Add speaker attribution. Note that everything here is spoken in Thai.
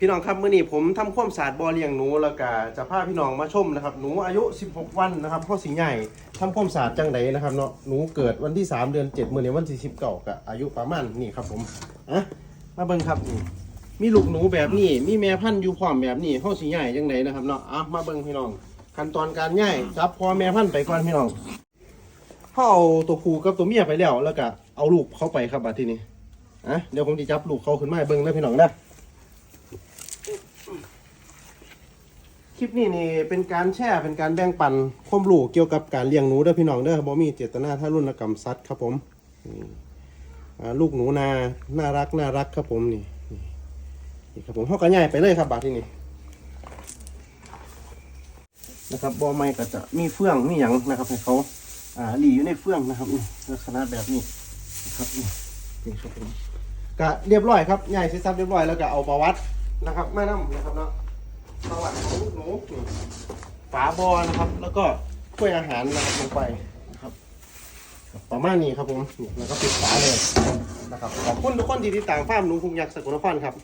Speaker 1: พี่น้องครับเมื่อนี้ผมทำความสะอาดบ่อเลี้ยงหนูแล้วก็จะพาพี่น้องมาชมนะครับหนูอายุ 16 วันนะครับพ่อสีใหญ่ทำความสะอาดจังไดนะครับเนาะหนูเกิดวันที่ 3 เดือน7มื่อนี้วันที่10เก่ากับอายุประมาณนี่ครับผมอะมาเบิ่งครับนี่มีลูกหนูแบบนี้มีแม่พันธุ์อยู่พร้อมแบบนี้พ่อสีใหญ่จังไดนะครับเนาะอะมาเบิ่งพี่น้องขั้นตอนการย่ายจับพอแม่พันธุ์ไปก่อนพี่น้องเขาเอาตัวผู้กับตัวเมียไปแล้วแล้วก็เอาลูกเข้าไปครับบัดทีนี้อะเดี๋ยวผมจะจับลูกเขาขึ้นมาเบิ่งเลยพี่น้องนะ คลิปนี้นี่เป็นการแชร์เป็นการแบ่งปันความรู้เกี่ยวกับการเลี้ยงหนูเด้อพี่น้องเด้อบ่มีเจตนาท่ารุณกรรมสัตว์ครับผมนี่ลูกหนูนาน่ารักน่ารักครับผมนี่นี่ครับผมเฮาก็ย้ายไปเลยครับบาดที่นี่นะครับบ่อไม้ก็จะมีเฟื่องมีหยังนะครับให้เขาอ่าหลีอยู่ในเฟื่องนะครับนี่ลักษณะแบบนี้นะครับนี่นี่ครับผมก็เรียบร้อยครับย้ายเสร็จสับเรียบร้อยแล้วก็เอาประวัตินะครับมานํนะครับเนาะ ประวัติของลูกหนูฝาบอนะครับ แล้วก็ถ้วยอาหารนะครับลงไปนะครับ ประมาณนี้ครับผมแล้วก็ปิดฝาเลยนะครับขอบคุณทุกคนที่ติดตามฟาร์มหนูคุงยักษ์สกุลนครครับ